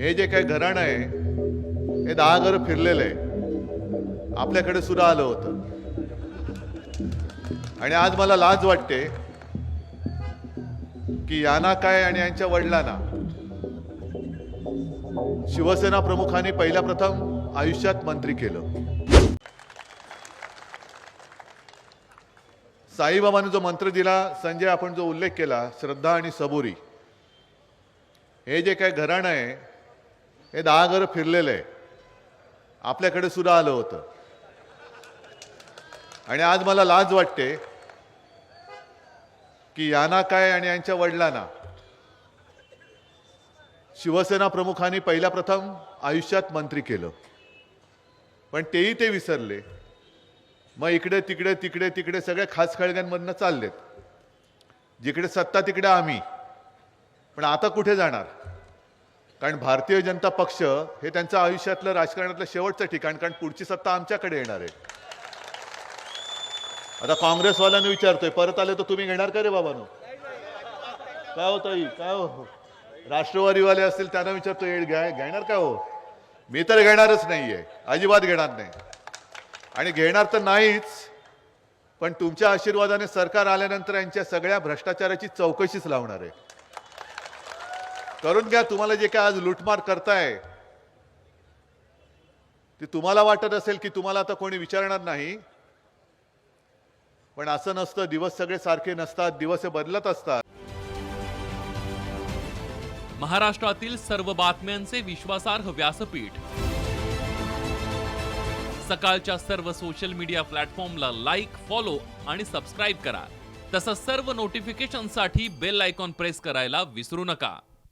हे जे काही घराणं आहे हे दहा घर फिरलेलं आहे. आपल्याकडे सुद्धा आलं होतं. आणि आज मला लाज वाटते की यांना काय आणि यांच्या वडिलांना. शिवसेना प्रमुखांनी पहिल्या प्रथम आयुष्यात मंत्री केलं. साईबाबांनी जो मंत्र दिला संजय आपण जो उल्लेख केला श्रद्धा आणि सबुरी. हे जे काही घराणं आहे हे दहा घर फिरलेलं आहे. आपल्याकडे सुद्धा आलं होतं. आणि आज मला लाज वाटते की यांना काय आणि यांच्या वडिलांना. शिवसेना प्रमुखांनी पहिल्या प्रथम आयुष्यात मंत्री केलं. पण तेही ते विसरले. मग इकडे तिकडे तिकडे तिकडे सगळ्या खास खळग्यांमधनं चाललेत. जिकडे सत्ता तिकडे आम्ही. पण आता कुठे जाणार? कारण भारतीय जनता पक्ष हे त्यांचं आयुष्यातलं राजकारणातलं शेवटचं ठिकाण कारण पुढची सत्ता आमच्याकडे येणार आहे. आता काँग्रेसवाल्यांनी विचारतोय परत आले तर तुम्ही घेणार का रे बाबानो? काय होत काय हो? राष्ट्रवादीवाले असतील त्यांना विचारतो घ्या घेणार का हो? मी तर घेणारच नाहीये अजिबात घेणार नाही. आणि घेणार तर नाहीच पण तुमच्या आशीर्वादाने सरकार आल्यानंतर यांच्या सगळ्या भ्रष्टाचाराची चौकशीच लावणार आहे. करून घ्या तुम्हाला जे काय आज लुटमार करताय ते तुम्हाला वाटत असेल की तुम्हाला आता कोणी विचारणार नाही. पण असं नसतं दिवस सगळे सारखे नसतात दिवस हे बदलत असतात. महाराष्ट्रातील सर्व बातम्यांचे विश्वासार्ह व्यासपीठ. सकाळच्या सर्व सोशल मीडिया प्लॅटफॉर्मला लाईक फॉलो आणि सबस्क्राईब करा. तसंच सर्व नोटिफिकेशनसाठी बेल आयकॉन प्रेस करायला विसरू नका.